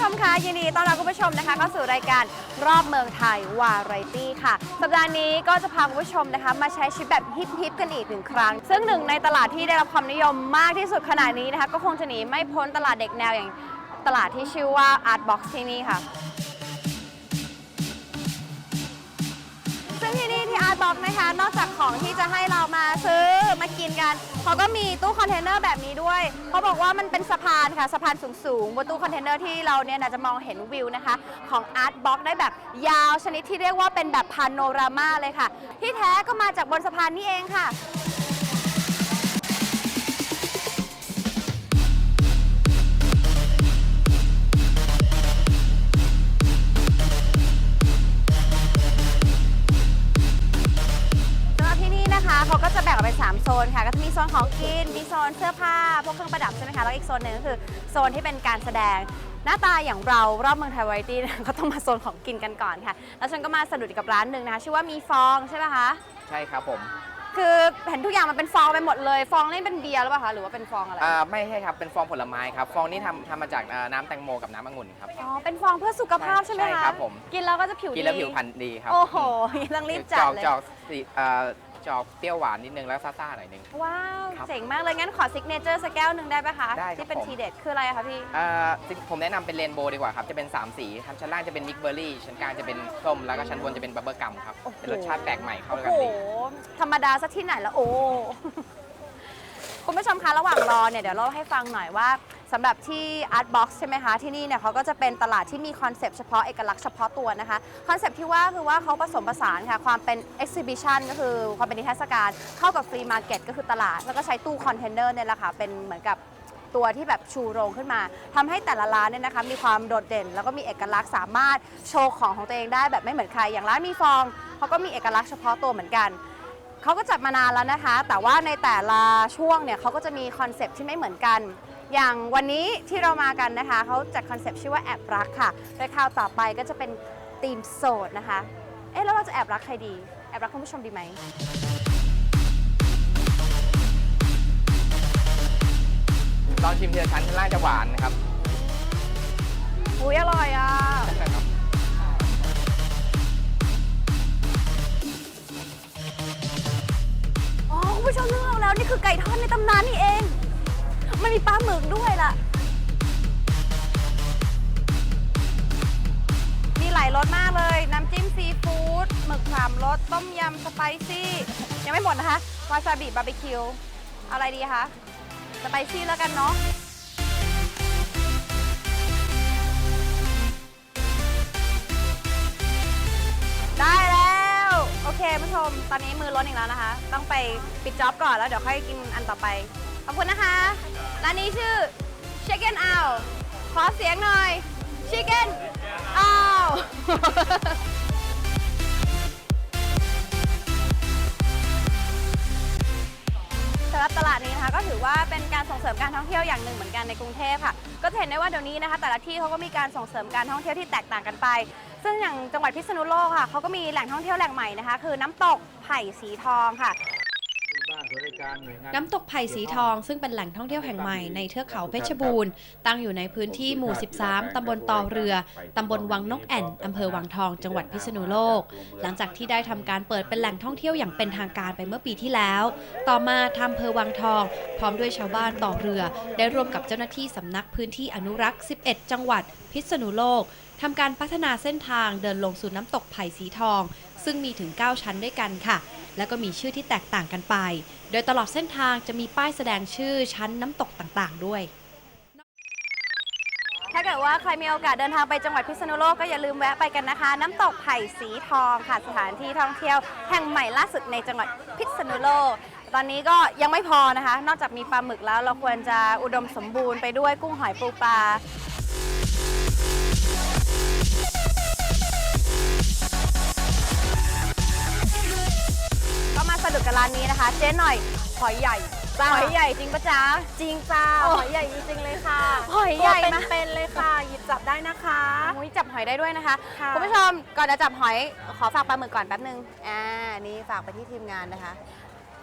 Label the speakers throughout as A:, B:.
A: ผู้ชมคะยินดีต้อนรับคุณผู้ชมนะคะเข้าสู่รายการรอบเมืองไทยวาไรตี้ค่ะ สัปดาห์นี้ก็จะพาคุณผู้ชมนะคะมาใช้ชีวิตแบบฮิปฮิปๆกันอีกหนึ่งครั้ง ซึ่งหนึ่งในตลาดที่ได้รับความนิยมมากที่สุดขณะนี้นะคะ ก็คงจะหนีไม่พ้นตลาดเด็กแนวอย่างตลาดที่ชื่อว่า Art Box ที่นี่ค่ะ ซึ่งที่นี่ อาร์ตบ็อกนะคะ นอกจากของที่จะให้เรามาซื้อมากินกันเขาก็มีตู้คอนเทนเนอร์แบบนี้ด้วยเขาบอกว่ามันเป็นสะพานค่ะสะพานสูงๆบนตู้คอนเทนเนอร์ที่เราเนี่ยนะจะมองเห็นวิวนะคะ ของอาร์ตบ็อกได้แบบยาวชนิดที่เรียกว่าเป็นแบบพาโนรามาเลยค่ะ ที่แท้ก็มาจากบนสะพานนี่เองค่ะ เขาก็จะแบ่งออกเป็น3โซนค่ะ ก็จะมีโซนของกิน มีโซนเสื้อผ้า พวกเครื่องประดับใช่ไหมคะ แล้วอีกโซนหนึ่งก็คือโซนที่เป็นการแสดง หน้าตาอย่างเรารอบเมืองไทยวาไรตี้ก็ต้องมาโซนของกินกันก่อนค่ะ แล้วฉันก็มาสะดุดกับร้านหนึ่งนะคะ ชื่อว่ามีฟองใช่ไหมคะ
B: ใช่ครับผม
A: คือเห็นทุกอย่างมันเป็นฟองไปหมดเลย ฟองนี่เป็นเบียร์หรือเปล่าคะ หรือว่าเป็นฟองอะไร
B: อ่าไม่ใช่ครับ เป็นฟองผลไม้ครับ ฟองนี้ทำทำมาจากอ่าน้ำแตงโมกับน้ำองุ่นครับ
A: อ๋อ เป็นฟองเพื่อสุขภาพใช่ไหมคะ
B: ใช่ครับผม
A: กินแล้วก็จะผิวดี
B: กินแล้วผิวพรรณดีครับ
A: โอ้โหต้องรีบจัด
B: จอก
A: เลย
B: จอกสีอ่า จอกเปรี้ยวหวานนิดนึงแล้วซ่าๆหน่อยนึง
A: ว้าว
B: ครับ
A: เจ๋งมากเลย งั้นขอซิกเนเจอร์สักแก้วหนึ่งได้ไหมคะ
B: ได้ครับ
A: ที่เป็น
B: ผม
A: ทีเด็ดคืออะไรอะคะพี่
B: อ่าจริงผมแนะนำเป็นเรนโบว์ดีกว่าครับ จะเป็น 3 สีครับชั้นล่างจะเป็นมิกเบอร์รี่ชั้นกลางจะเป็นส้มแล้วก็ชั้นบนจะเป็นบับเบิลกัมครับ
A: โอ้โห
B: เป็นรสชาติแปลกใหม่เข้า
A: โอ้
B: กัน
A: โห
B: ดี
A: ธรรมดาซะที่ไหนแล้วโอ้ คุณผู้ชมคะระหว่างรอเนี่ยเดี๋ยวเราให้ฟังหน่อยว่าสำหรับที่ Art Box ใช่ไหมคะที่นี่เนี่ยเขาก็จะเป็นตลาดที่มีคอนเซปต์เฉพาะเอกลักษณ์เฉพาะตัวนะคะคอนเซปต์ที่ว่าคือว่าเขาผสมผสานค่ะความเป็น exhibition ก็คือความเป็นนิทรรศการเข้ากับ free market ก็คือตลาด แล้วก็ใช้ตู้คอนเทนเนอร์เนี่ยแหละค่ะเป็นเหมือนกับตัวที่แบบชูโรงขึ้นมาทำให้แต่ละร้านเนี่ยนะคะมีความโดดเด่น แล้วก็มีเอกลักษณ์สามารถโชว์ของของตัวเองได้แบบไม่เหมือนใคร อย่างร้านมีฟองเขาก็มีเอกลักษณ์เฉพาะตัวเหมือนกัน เขาก็จัดมานานแล้วนะคะ แต่ว่าในแต่ละช่วงเนี่ยเขาก็จะมีคอนเซปต์ที่ไม่เหมือนกัน อย่างวันนี้ที่เรามากันนะคะเขาจัดคอนเซปต์ชื่อว่าแอบรักค่ะโดยคราวต่อไปก็จะเป็นธีมโสดนะคะ เอ๊ะแล้วเราจะแอบรักใครดี แอบรักคุณผู้ชมดีไหม
B: ลองชิมทีละชั้นชั้นล่างจะหวานนะครับ
A: อุ้ยอร่อยอะ
B: นะครับ
A: ผู้ชมนึกออกแล้วนี่คือไก่ทอดในตำนานนี่เอง มันมีปลาหมึกด้วยล่ะ มีหลายรสมากเลย น้ำจิ้มซีฟู้ดหมึกสามรสต้มยำสไปซี่ ยังไม่หมดนะคะ วาซาบิบาร์บีคิว อะไรดีคะ สไปซี่แล้วกันเนาะ เคผู้ชม ตอนนี้มือล้นอีกแล้วนะคะ ต้องไปปิดจ็อบก่อนแล้วเดี๋ยวค่อยกินอันต่อไป ขอบคุณนะคะ ร้านนี้ชื่อ Chicken Owl ขอเสียงหน่อย Chicken Owl สำหรับตลาดนี้นะคะก็ถือว่าเป็นการส่งเสริมการท่องเที่ยวอย่างหนึ่งเหมือนกันในกรุงเทพค่ะ ก็จะเห็นได้ว่าเดี๋ยวนี้นะคะ แต่ละที่เขาก็มีการส่งเสริมการท่องเที่ยวที่แตกต่างกันไป ซึ่งอย่างจังหวัดพิษณุโลกค่ะเขาก็มีแหล่งท่องเที่ยวแหล่งใหม่นะคะ คือน้ำตกไผ่สีทองค่ะ
C: น้ำตกไผ่สีทองซึ่งเป็นแหล่งท่องเที่ยวแห่งใหม่ในเทือกเขาเพชรบูรณ์ ตั้งอยู่ในพื้นที่หมู่ 13 ตำบลตอเรือ ตำบลวังนกแอ่น อำเภอวังทอง จังหวัดพิษณุโลก หลังจากที่ได้ทำการเปิดเป็นแหล่งท่องเที่ยวอย่างเป็นทางการไปเมื่อปีที่แล้ว ต่อมาทางอำเภอวังทอง พร้อมด้วยชาวบ้านต่อเรือ ได้ร่วมกับเจ้าหน้าที่สำนักพื้นที่อนุรักษ์ 11 จังหวัด พิษณุโลกทำการพัฒนาเส้นทางเดินลงสู่น้ำตกไผ่สีทอง ซึ่งมีถึง 9 ชั้นด้วยกันค่ะ แล้วก็มีชื่อที่แตกต่างกันไป โดยตลอดเส้นทางจะมีป้ายแสดงชื่อชั้นน้ำตกต่างๆ ด้วย
A: ถ้าเกิดว่าใครมีโอกาสเดินทางไปจังหวัดพิษณุโลกก็อย่าลืมแวะไปกันนะคะ น้ำตกไผ่สีทองค่ะสถานที่ท่องเที่ยวแห่งใหม่ล่าสุดในจังหวัดพิษณุโลก ตอนนี้ก็ยังไม่พอนะคะ นอกจากมีปลาหมึกแล้วเราควรจะอุดมสมบูรณ์ไปด้วยกุ้งหอยปูปลาะดุดกับร้านนี้นะคะ เจ๊หน่อยหอยใหญ่
D: จ้า
A: หอยใหญ่จริงปะจ๊ะ
D: จริงจ้า
A: โอ้
D: หอยใหญ่จริงๆเลยค่ะ
A: หอยใหญ่
D: ตัว
A: มาก
D: เป็นๆเลยค่ะ หยิบจับได้นะคะ
A: อุ๊ยจับหอยได้ด้วยนะคะ
D: ค่ะ
A: คุณผู้ชมก่อนจะจับหอยขอฝากปลาหมึกก่อนแป๊บนึงอ่านี่ฝากไปที่ทีมงานนะคะ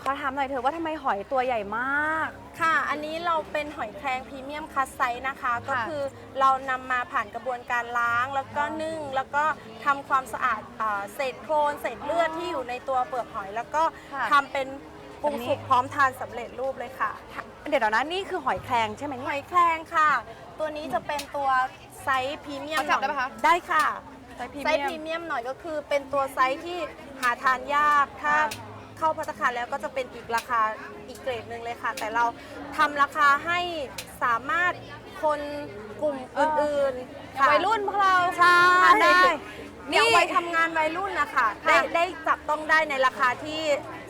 A: ขอถามหน่อยเถอะว่าทำไมหอยตัวใหญ่มาก
D: ค่ะ อันนี้เราเป็นหอยแครงพรีเมียมคัสไซส์นะคะ ก็
A: ค่ะ
D: คือเรานำมาผ่านกระบวนการล้างแล้วก็นึ่ง แล้วก็ทำความสะอาดอ่าเศษโครนเศษเลือดที่อยู่ในตัวเปลือกหอย แล้วก็
A: ค่ะ
D: ทำเป็นปรุง
A: แบบนี้
D: สุกพร้อมทานสำเร็จรูปเลยค่ะ
A: เดี๋ยวนะนี่คือหอยแครงใช่ไหม
D: ห
A: เนี่ย
D: อยแครงค่ะ ตัวนี้จะเป็นตัวไซส์พรีเมียม
A: ขอจับได้ปะคะ
D: ได้ค่ะ
A: ไซส์พรี
D: ไซส์พรี
A: เมียม
D: เมียมหน่อยก็คือเป็นตัวไซส์ที่หาทานยาก ถ้า
A: ค่ะ
D: เข้าพัตตาคารแล้วก็จะเป็นอีกราคาอีกเกรดหนึ่งเลยค่ะ แต่เราทำราคาให้สามารถคนกลุ่มอื่นๆค่ะ
A: วัยรุ่นพวกเรา
D: ใช่
A: ทานได้
D: นี่
A: นี่
D: วัยทำงานวัยรุ่นนะคะ
A: ค่ะ
D: ได้ได้จับต้องได้ในราคาที่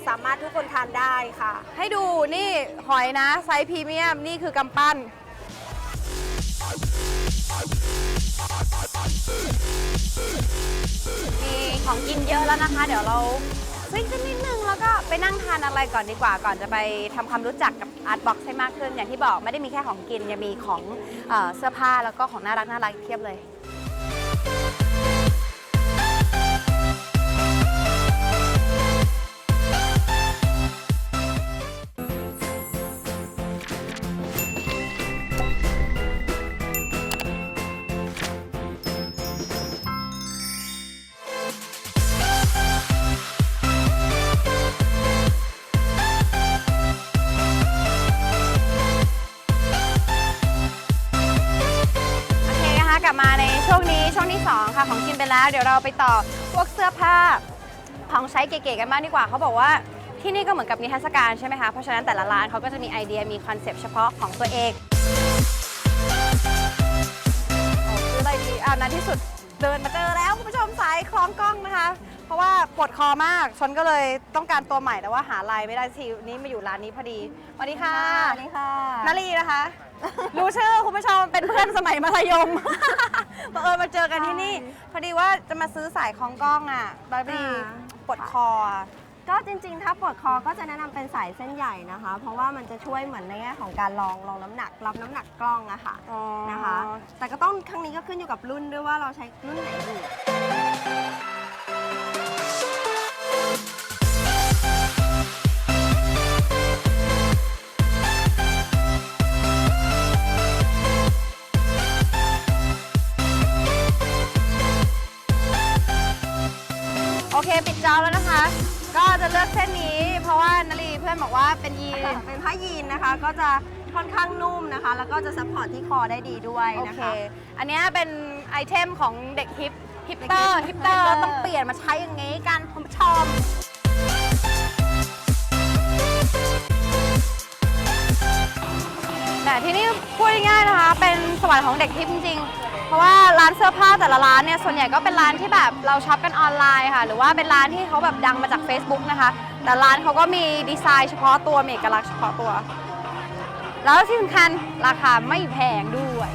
D: สามารถทุกคนทานได้ค่ะ
A: ให้ดูนี่หอยนะ ไซส์พรีเมียม นี่คือกำปั้น มีของกินเยอะแล้วนะคะ เดี๋ยวเราซิ่งกันนิดนึง แล้วก็ไปนั่งทานอะไรก่อนดีกว่าก่อนจะไปทำความรู้จักกับอาร์ตบ็อกซ์ให้มากขึ้น อย่างที่บอกไม่ได้มีแค่ของกินยังมีของเออเสื้อผ้าแล้วก็ของน่ารักน่ารักอีกเพียบเลย ไปต่อพวกเสื้อผ้าของใช้เก๋ๆกันบ้างดีกว่าเขาบอกว่าที่นี่ก็เหมือนกับนิทรรศการใช่ไหมคะ เพราะฉะนั้นแต่ละร้านเขาก็จะมีไอเดียมีคอนเซปต์เฉพาะของตัวเองโอ้ซื้ออะไรดีอ่านั้นที่สุดเดินมาเจอแล้วคุณผู้ชมสายคล้องกล้องนะคะ เพราะว่าปวดคอมากชนก็เลยต้องการตัวใหม่แต่ว่าหาลายไม่ได้ทีนี้มาอยู่ร้านนี้พอดีสวัสดีค่ะ
D: สวัสดีค่ะ
A: นาลีนะคะ รู้ชื่อคุณผู้ชมเป็นเพื่อนสมัยมัธยม บังเอิญมาเจอกันที่นี่ พอดีว่าจะมาซื้อสายคล้องกล้องอะบาร์บี้
E: อ่า
A: ปวดคออะ
E: ก็จริงๆ ถ้าปวดคอก็จะแนะนำเป็นสายเส้นใหญ่นะคะ เพราะว่ามันจะช่วยเหมือนในแง่ของการลองลองน้ำหนักรับน้ำหนักกล้องอะค่ะนะคะ แต่ก็ต้องครั้งนี้ก็ขึ้นอยู่กับรุ่นด้วยว่าเราใช้รุ่นไหนอยู่
A: ปิดจอแล้วนะคะ ก็จะเลือกเส้นนี้ เพราะว่านาลีเพื่อนบอกว่าเป็นยีน
E: เป็นผ้ายีนนะคะ ก็จะค่อนข้างนุ่มนะคะ แล้วก็จะซัพพอร์ตที่คอได้ดีด้วย
A: โอ
E: นะ
A: เค
E: คะ
A: อันเนี้ยเป็นไอเทมของเด็กฮิปฮิปเตอร์ฮิปเตอร์ ต้องเปลี่ยนมาใช้อย่างนี้กันคุณผู้ชม แต่ที่นี่พูดง่ายๆนะคะ เป็นสวรรค์ของเด็กทิปจริงๆ เพราะว่าร้านเสื้อผ้าแต่ละร้านเนี่ยส่วนใหญ่ก็เป็นร้านที่แบบเราช็อปกันออนไลน์ค่ะ หรือว่าเป็นร้านที่เขาแบบดังมาจาก Facebook นะคะ แต่ร้านเขาก็มีดีไซน์เฉพาะตัวมีเอกลักษณ์เฉพาะตัว แล้วที่สำคัญราคาไม่แพงด้วย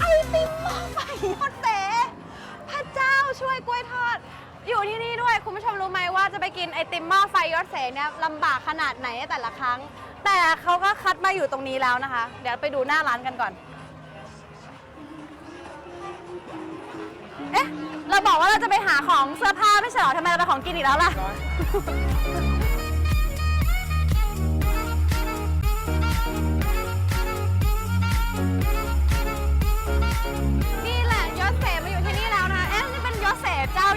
A: ไอติมหม้อไฟยอด ช่วยกล้วยทอด อยู่ที่นี่ด้วย คุณผู้ชมรู้ไหมว่าจะไปกินไอติมหม้อไฟยอดเสเนี่ยลำบากขนาดไหนแต่ละครั้ง แต่เขาก็คัดมาอยู่ตรงนี้แล้วนะคะ เดี๋ยวไปดูหน้าร้านกันก่อน เอ๊ะ เราบอกว่าเราจะไปหาของเสื้อผ้าไม่ใช่เหรอทำไมเราไปของกินอีกแล้วล่ะ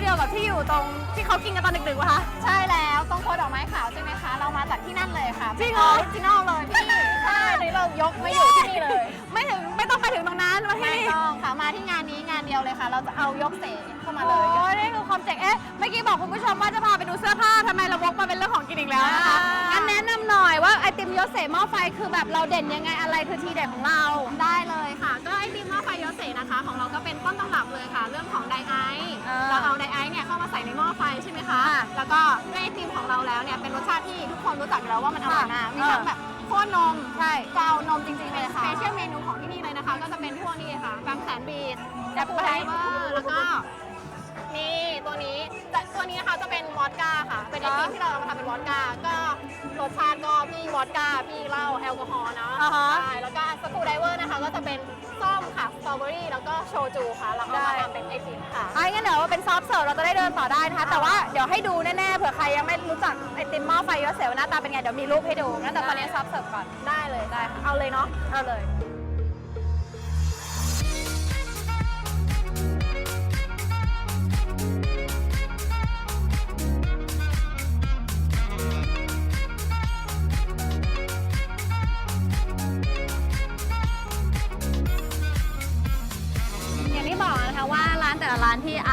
A: ดียวกับที่อยู่ตรงที่เขากินกันตอนดึกๆวะคะ
F: ใช่แล้วตรงโพดอกไม้ขาวใช่ไหมคะ เรามาจากที่นั่นเลยค่ะ
A: จริงเหรอ
F: ออริจินอลเลยพี่ ใช่นี่เรายกมาอยู่ที่นี่เลย
A: ไม่ถึงไม่ต้องไปถึงตรงนั้นมาที่
F: ไม่
A: นี่
F: ต้องค่ะมาที่งานนี้งานเดียวเลยค่ะ เราจะเอายกเสเข้ามาเล
A: โอ้
F: ย
A: ยนี่คือความเจ๋งเอ๊ะเมื่อกี้บอกคุณผู้ชมว่าจะพาไปดูเสื้อผ้าทำไมเราวกมาเป็นเรื่องของกินอีกแล้วนะคะ
F: อ่างั้
A: งั้นแนะนำหน่อยว่าไอติมโยเซหม้อไฟคือแบบเราเด่นยังไงอะไรคือทีเด็ดของเรา
F: ได้เลยค่ะ ก็ไอติมหม้อไฟโยเซนะคะ ของเราก็เป็นต้นตำรับเลยค่ะ เรื่องของไดไอซ์
A: อ่า
F: เราเอาไดไอซ์เนี่ยเข้ามาใส่ในหม้อไฟใช่ไหมคะ
A: ค่ะ
F: แล้วก็ด้วยไอติมของเราแล้วเนี่ยเป็นรสชาติที่ทุกคนรู้จักอยู่แล้วว่ามันอร่อยมาก
A: ค่ะ
F: มีทั้งแบบ โค่นนม
A: ใช่
F: กาวนมจริงๆเลย
A: ค่ะ
F: สเปเชียลเมนูของที่นี่เลยนะคะ ก็จะเป็นพวกนี้เลยค่ะบางแสนบีด
A: จั
F: จั
A: ด
F: บ
A: ไป
F: ไดเวอร์แล้วก็ นี่ตัวนี้จะตัวนี้นะคะจะเป็นวอดก้าค่ะ เป็นไอติมที่เราเอามาทำเป็นวอดก้าก็รสชาติก็พี่วอดก้าพี่เหล้าแอลกอฮอล์เนาะ
A: อ่าฮะ
F: ใช่แล้วก็สกูไดเวอร์นะคะ ก็จะเป็นส้มค่ะสตรอเบอรี่แล้วก็โชจูค่ะเราเอามาทำเป็นไอติมค่ะ
A: อะงั้นเดี๋ยวเป็นซอฟต์เสิร์ฟเราจะได้เดินต่อได้นะคะ แต่ว่าเดี๋ยวให้ดูแน่ๆเผื่อใครยังไม่รู้จักไอติมหม้อไฟโยเซว่าหน้าตาเป็นไงเดี๋ยวมีรูปให้ดูงั้นแต่ตอนนี้ซอฟต์เสิร์ฟก่อน
F: ได้เลย
A: ได้ค่ะเอาเลยเนาะเอาเลย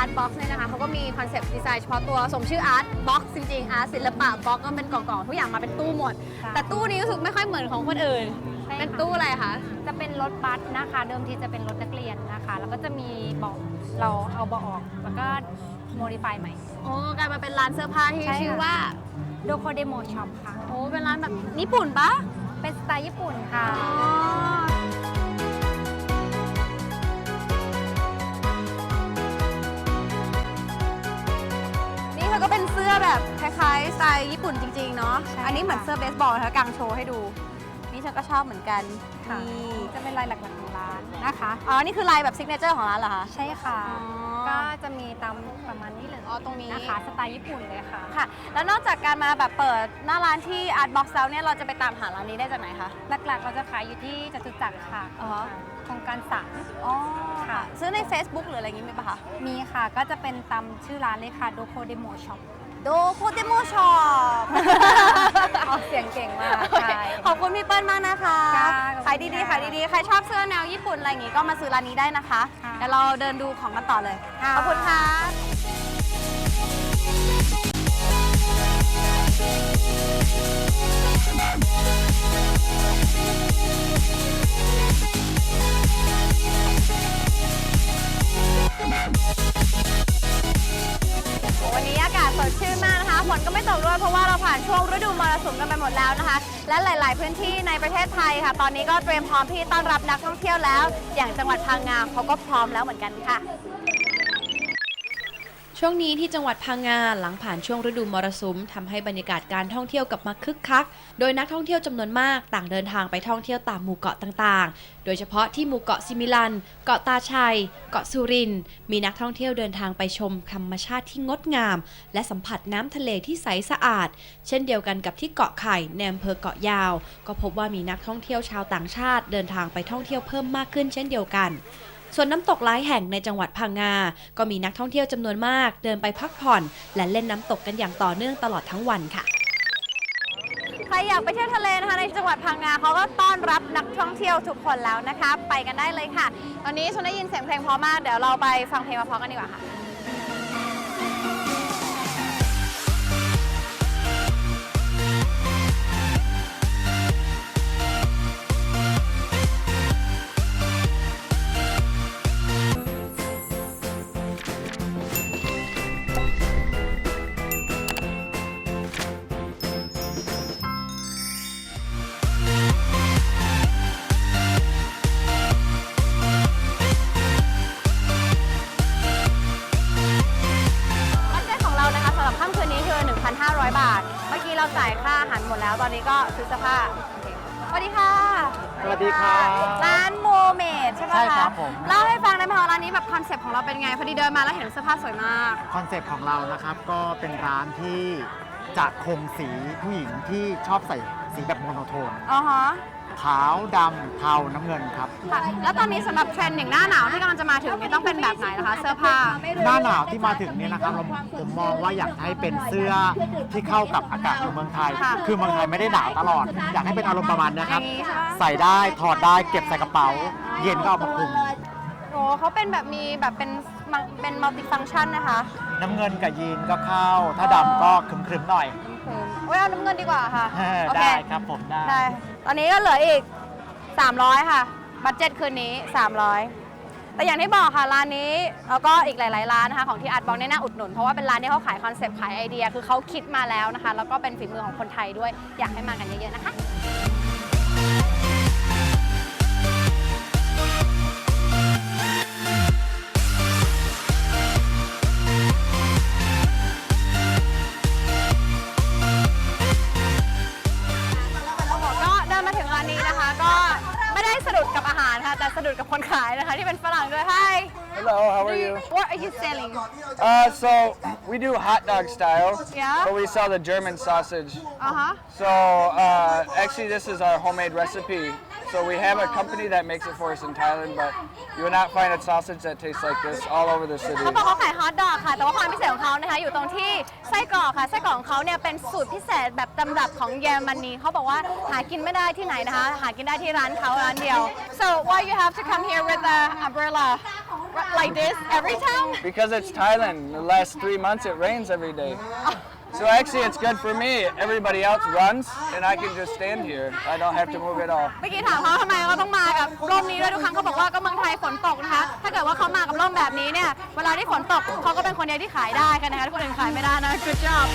A: Art Box เนี่ยนะคะเขาก็มีคอนเซปต์ดีไซน์เฉพาะตัวสมชื่อ Art Box จริงๆ Art ศิลปะ Box ก็เป็นกล่องๆ ทุกอย่างมาเป็นตู้หมด แต่ตู้นี้รู้สึกไม่ค่อยเหมือนของคนอื่น
G: ใช่ค่ะ
A: เป็นตู้อะไรคะ
G: จะเป็นรถบัสนะคะ เดิมทีจะเป็นรถนักเรียนนะคะ แล้วก็จะมีเบาะเราเอาเบาะออก แล้วก็โมดิฟายใหม่
A: โอ้กลายมาเป็นร้านเสื้อผ้าที่
G: ใช่ค่ะ
A: ชื่อว่า
G: โดโคเดโมช็อปค่ะ
A: โอ้เป็นร้านแบบญี่ปุ่นปะ
G: เป็นสไตล์ญี่ปุ่นค่ะ
A: นี่ คล้ายๆสไตล์ญี่ปุ่นจริง ๆ เนาะ
G: ใช่
A: อันนี้เหมือน
G: ค่ะ
A: เสื้อเบสบอลนะคะกางโชว์ให้ดู นี่ฉันก็ชอบเหมือนกัน
G: ค่ะ
A: นี่
G: จะเป็นลายหลักๆของร้าน นะคะ
A: อ๋อ นี่คือลายแบบซิกเนเจอร์ของร้านเหรอคะ
G: ใช่ค่ะ
A: ก็
G: ก็จะมีตามประมาณนี้เลย
A: อ๋อ ตรงนี้
G: นะคะ สไตล์ญี่ปุ่นเลยค่ะ
A: ค่ะ แล้วนอกจากการมาแบบเปิดหน้าร้านที่ Art Box แล้วเนี่ย เราจะไปตามหาร้านนี้ได้จากไหนคะ
G: หลักๆ เราจะขายอยู่ที่จตุจักรค่ะ
A: อ๋อ
G: โครงการสาม
A: อ๋อ
G: ค่ะ
A: ซื้อใน Facebook หรืออะไรอย่างงี้มีปะคะ
G: มีค่ะ ก็จะเป็นตามชื่อร้านเลยค่ะ โดโคเดโมช็อป
A: โดโคเดโมช็อป
G: ออกเสียงเก่งมากใช่
A: ขอบคุณพี่เปิ้ลมากนะคะ
G: ค่ะ
A: ขายดีๆขายดีๆ ใครชอบเสื้อแนวญี่ปุ่นอะไรอย่างงี้ก็มาซื้อร้านนี้ได้นะคะ
G: ค่ะ
A: เดี๋ยวเราเดินดูของกันต่อเลย
G: ค่ะ
A: ขอบคุณค่ะ วันนี้อากาศสดชื่นมากนะคะฝนก็ไม่ตกด้วยเพราะว่าเราผ่านช่วงฤดูมรสุมกันไปหมดแล้วนะคะ และหลาย ๆ พื้นที่ในประเทศไทยค่ะ ตอนนี้ก็เตรียมพร้อมที่ต้อนรับนักท่องเที่ยวแล้ว อย่างจังหวัดพังงาเขาก็พร้อมแล้วเหมือนกันค่ะ
C: ช่วงนี้ที่จังหวัดพังงาหลังผ่านช่วงฤดูมรสุมทำให้บรรยากาศการท่องเที่ยวกลับมาคึกคัก โดยนักท่องเที่ยวจำนวนมากต่างเดินทางไปท่องเที่ยวตามหมู่เกาะต่างๆ โดยเฉพาะที่หมู่เกาะซิมิลัน เกาะตาชัย เกาะสุริน มีนักท่องเที่ยวเดินทางไปชมธรรมชาติที่งดงาม และสัมผัสน้ำทะเลที่ใสสะอาด เช่นเดียวกันกับที่เกาะไข่ในอำเภอเกาะยาว ก็พบว่ามีนักท่องเที่ยวชาวต่างชาติ เดินทางไปท่องเที่ยวเพิ่มมากขึ้นเช่นเดียวกัน ส่วนน้ำตกหลายแห่งในจังหวัดพังงา ก็มีนักท่องเที่ยวจำนวนมาก เดินไปพักผ่อน และเล่นน้ำตกกันอย่างต่อเนื่องตลอดทั้งวันค่ะ
A: ใครอยากไปเที่ยวทะเลนะคะในจังหวัดพังงาเขาก็ต้อนรับนักท่องเที่ยวทุกคนแล้วนะคะ ไปกันได้เลยค่ะ ตอนนี้ชนได้ยินเสียงเพลงเพราะมาก เดี๋ยวเราไปฟังเพลงมาพร้อมกันดีกว่าค่ะ ไงพอดีเดินมาแล้วเห็นเสื้อผ้าสวยมาก
H: คอนเซปต์ของเรานะครับก็เป็นร้านที่จะคงสีผู้หญิงที่ชอบใส่สีแบบโมโนโทน
A: อ๋อฮะ
H: ขาวดำเทาน้ำเงินครับ
A: ค่ะ แล้วตอนนี้สำหรับเทรนด์อย่างหน้าหนาวที่กำลังจะมาถึงเนี่ยต้องเป็นแบบไหนนะคะ เสื้อผ้า
H: หน้าหนาวที่มาถึงเนี่ยนะครับเราผมมองว่าอยากให้เป็นเสื้อที่เข้ากับอากาศของเมืองไทย
A: ค่ะ
H: คือเมืองไทยไม่ได้หนาวตลอด อยากให้เป็นอารมณ์ประมาณเนี้ยครับ
A: อย่างนี้ใช่ปะ
H: ใส่ได้ถอดได้เก็บใส่กระเป๋า เย็นก็เอามาคลุม
A: โอ้เขาเป็นแบบมีแบบเป็นมังเป็นมัลติฟัง c t ชันนะคะ
H: น้ำเงินกับยีนก็เข้า ถ้าดำก็ครึมๆหน่อย
A: คือโอ้ยเอาน้ำเงินดีกว่าค่ะโอเค
H: ได้ครับผมได้
A: ได้ ตอนนี้ก็เหลืออีก 300 ค่ะ บัตเจ็ตคืนนี้ 300 แต่อย่างที่บอกค่ะร้านนี้แล้วก็อีกหลาย ๆ ร้านนะคะของที่อาร์ตบอกเนี่ยน่าอุดหนุน เพราะว่าเป็นร้านที่เขาขายคอนเซปต์ขายไอเดีย คือเขาคิดมาแล้วนะคะ แล้วก็เป็นฝีมือของคนไทยด้วย อยากให้มากันเยอะ ๆ นะคะ สะดุดกับคนขายนะคะ ที่เป็นฝรั่งด้วย Hi
I: Hello, how are you?
A: What are you selling
I: Uh, so we do hot dog style,
A: Yeah.
I: but we sell the German sausage.
A: Uh-huh
I: So uh, actually, this is our homemade recipe. So we have a company that makes it for us in Thailand, but you will not find a sausage that tastes like this all over the city.
A: เขาบอกเขาขายฮอทดอกค่ะ แต่ว่าความพิเศษของเขานะคะอยู่ตรงที่ไส้กรอกค่ะ ไส้กรอกของเขาเนี่ยเป็นสูตรพิเศษแบบตำรับของเยอรมนีเขาบอกว่าหากินไม่ได้ที่ไหนนะคะ หากินได้ที่ร้านเขาร้านเดียว so why you have to come here with a umbrella like this every time
I: Because it's Thailand. The last three months it rains every day. So actually, it's good for me. Everybody else runs, and I can just stand here. I don't have to move at all.
A: เมื่อกี้ถามเขาทำไมเขาต้องมากับร่มนี้ด้วยทุกครั้งเขาบอกว่าก็เมืองไทยฝนตกนะคะ ถ้าเกิดว่าเขามากับร่มแบบนี้เนี่ย เวลาที่ฝนตกเขาก็เป็นคนเดียวที่ขายได้กันนะคะทุกคนอื่นขายไม่ได้นะ good job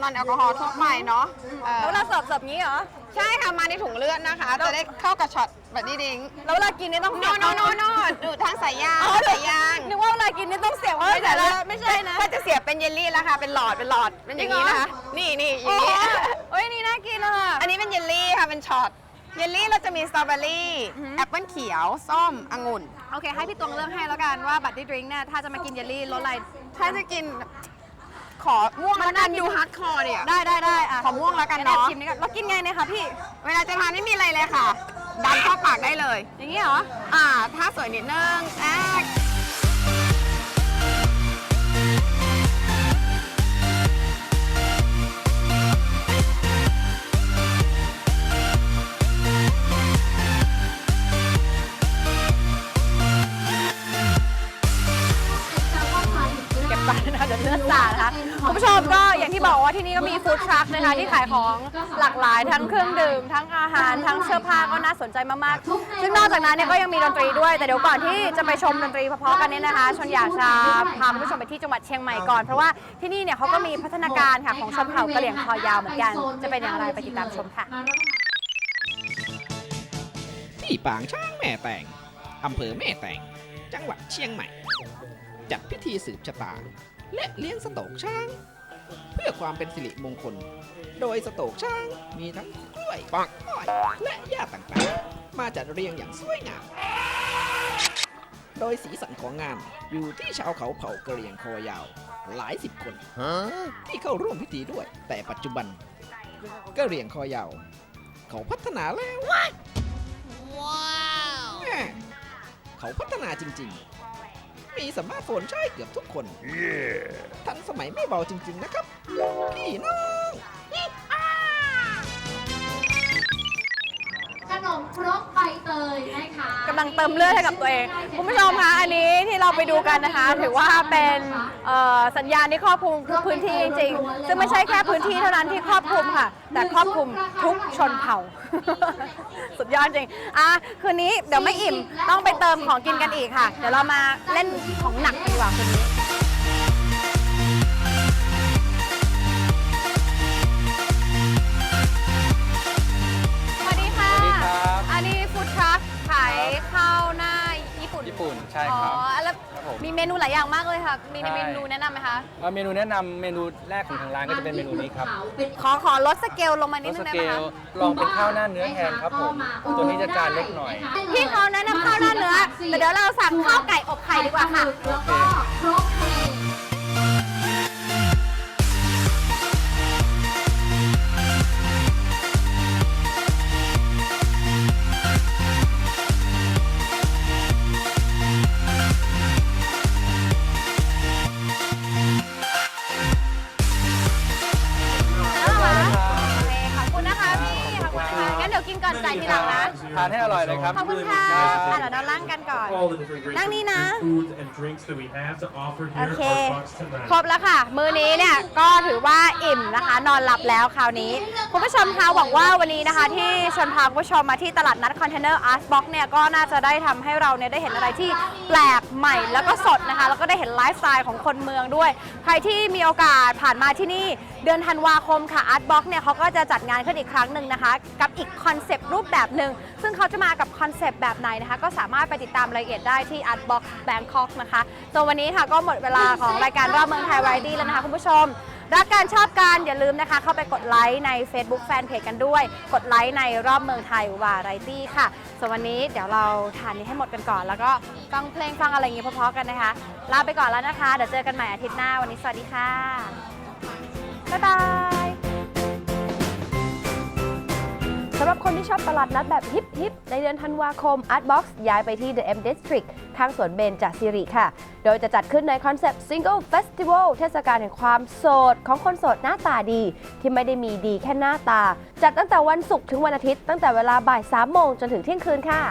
A: นอ
F: นแอลกอฮอล์ทั่วไปเนาะเอ่อ
A: แล้วเวลาเสิร์ฟเสิร์ฟงี้เหรอ
F: ใช่ค่ะ มาในถุงเลือดนะคะ จะได้เข้ากับช็อตบัตรดี้ดริง
A: แล้วเวลากินนี่ต้อง
F: โนโนโนโนดูดทางสายยาง
A: อ๋อ
F: สายยาง
A: นึกว่าเวลากินนี่ต้องเสียบว่าแต่ละไม่ใช่นะ
F: ก็จะเสียบเป็นเยลลี่แล้วค่ะ เป็นหลอด เป็นหลอด เป็นอย่างนี้นะคะ นี่นี่อ
A: โอ้
F: ย่างนี้
A: โอ้ยนี่น่ากินอะค่ะ
F: อันนี้เป็นเยลลี่ค่ะ เป็นช็อต เยลลี่เราจะมีสตรอเบอรี่ แอปเปิลเขียว ส้ม องุ่น
A: โอเค ให้พี่ตวงเลือกให้แล้วกันว่าบัตตี้ดริงก์เนี่ยถ้าจะมากินเยลลี่รสอะไร
F: ถ้าจะกิน ขอม่วง
A: มัน
F: แล้วกัน
A: น่ากิน
F: ดูฮาร์ดคอร์เนี่ย
A: ได้ได้ได้อะ
F: ขอม่วงแล้วกัน
A: แอบ
F: เนาะ
A: ชิมนี่กันเรากินไงเนี่ยคะพี่
F: เวลาจะทานไม่มีอะไรเลยค่ะ ดันเข้าปากได้เลย
A: อย่างนี้เหรอ
F: อ่า ถ้าสวยนิดนึงอ่
A: ผู้ชมก็อย่างที่บอกว่าที่นี่ก็มีฟู้ดทรัคนะคะที่ขายของหลากหลายทั้งเครื่องดื่ม ทั้งอาหารทั้งเสื้อผ้าก็น่าสนใจมากๆ ซึ่งนอกจากนั้นเนี่ยก็ยังมีดนตรีด้วย แต่เดี๋ยวก่อนที่จะไปชมดนตรีเพราะๆกันเนี่ยนะคะชนอยากจะพาคุณผู้ชมไปที่จังหวัดเชียงใหม่ก่อนเพราะว่าที่นี่เนี่ยเขาก็มีพัฒนาการค่ะของชนเผ่ากะเหรี่ยงคอยาวเหมือนกัน จะเป็นอย่างไรไปติดตามชมค่ะ
J: ที่ปางช้างแม่แตงอำเภอแม่แตง จังหวัดเชียงใหม่ จัดพิธีสืบชะตา และเลี้ยงสโตกช้าง เพื่อความเป็นสิริมงคล โดยสโตกช้างมีทั้งกล้วยปักอ้อยและหญ้าต่างๆ มาจัดเรียงอย่างสวยงาม โดยสีสันของงานอยู่ที่ชาวเขาเผ่ากะเหรี่ยงคอยาว หลายสิบคน ที่เข้าร่วมพิธีด้วย แต่ปัจจุบันกะเหรี่ยงคอยาว เขาพัฒนาแล้วแม่เขาพัฒนาจริง ๆ มีสมาร์ทโฟนใช้เกือบทุกคน ทันสมัยไม่เบาจริง ๆ นะครับ พี่น้อง
K: ขนมครกใบ เตยนะคะ
A: กำลังเติมเลือดให้กับตัวเอง คุณผู้ชมคะอันนี้ที่เราไปดูกันนะคะ ถือว่าเป็นเอ่อสัญญาณที่ครอบคลุมทุกพื้นที่จริงๆ ซึ่งไม่ใช่แค่พื้นที่เท่านั้นที่ครอบคลุมค่ะ แต่ครอบคลุมทุกชนเผ่า สุดยอดจริงอะคืนนี้เดี๋ยวไม่อิ่มต้องไปเติมของกินกันอีกค่ะ เดี๋ยวเรามาเล่นของหนักดีกว่าคืนนี้ ปุ่น
I: ญี่ปุ่นใช่ครับ
A: อ๋อแล้ว
I: ครับผม
A: มีเมนูหลายอย่างมากเลยค่ะ มี
I: ใช่
A: เมนูแนะนำไหมคะ
I: เอ่อเมนูแนะนำเมนูแรกของทางร้านก็จะเป็นเมนูนี้ครับ
A: ขอขอลดสเกลลงมานิ
I: ร
A: ด
I: ส
A: นึงได้
I: เก
A: ไหม
I: ล
A: คะ
I: ลองเป็นข้าวหน้าเนื้อแทนครับผมตัวนี้จะจานเล็กหน่อย
A: พี่เขาแนะนำข้าวหน้าเนื้อแต่เดี๋ยวเราสั่งข้าวไก่อบไข่ดีกว่าค่ะ
K: แล้วก็ค
I: อร่อยเลยครับ
A: ขอบคุณค่ะอะเดี๋ยว เรานั่งกันก่อนนั่งนี่นะโอเคครบแล้วค่ะ มือนี้เนี่ยก็ถือว่าอิ่มนะคะ นอนหลับแล้วคราวนี้ คุณผู้ชมคะหวังว่าวันนี้นะคะ ที่ชวนพาคุณผู้ชมมาที่ตลาดนัดคอนเทนเนอร์อาร์ตบ็อกเนี่ย ก็น่าจะได้ทำให้เราเนี่ยได้เห็นอะไรที่แปลกใหม่แล้วก็สดนะคะ แล้วก็ได้เห็นไลฟ์สไตล์ของคนเมืองด้วย ใครที่มีโอกาสผ่านมาที่นี่ เดือนธันวาคมค่ะอาร์ตบ็อกเนี่ยเขาก็จะจัดงานขึ้นอีกครั้งหนึ่งนะคะ กับอีกคอนเซปต์รูปแบบหนึ่งซึ่งเขาจะมากับคอนเซปต์แบบไหนนะคะ ก็สามารถไปติดตามรายละเอียดได้ที่ Art Box Bangkok นะคะส่วนวันนี้ค่ะก็หมดเวลาของรายการรอบเมืองไทยไวดี้แล้วนะคะคุณผู้ชม รักการชอบการอย่าลืมนะคะ เข้าไปกดไลค์ใน Facebook Fanpage กันด้วย กดไลค์ในรอบเมืองไทยวาไรตี้ค่ะส่วนวันนี้เดี๋ยวเราทานนี้ให้หมดกันก่อน แล้วก็ฟังเพลงฟังอะไรอย่างเงี้ยเพราะๆกันนะคะลาไปก่อนแล้วนะคะเดี๋ยวเจอกันใหม่อาทิตย์หน้าวันนี้สวัสดีค่ะบ๊ายบายำหรับคนที่ชอบตลาดนัดแบบฮิปฮิปในเดือนธันวาคม Artbox ย้ายไปที่ The M District ข้างสวนเบนจาซิริค่ะ โดยจะจัดขึ้นในคอนเซปต์ Single Festival เทศกาลแห่งความโสด ของคนโสดหน้าตาดี ที่ไม่ได้มีดีแค่หน้าตา จัดตั้งแต่วันศุกร์ถึงวันอาทิตย์ตั้งแต่เวลาบ่าย3โมงจนถึงเที่ยงคืนค่ะ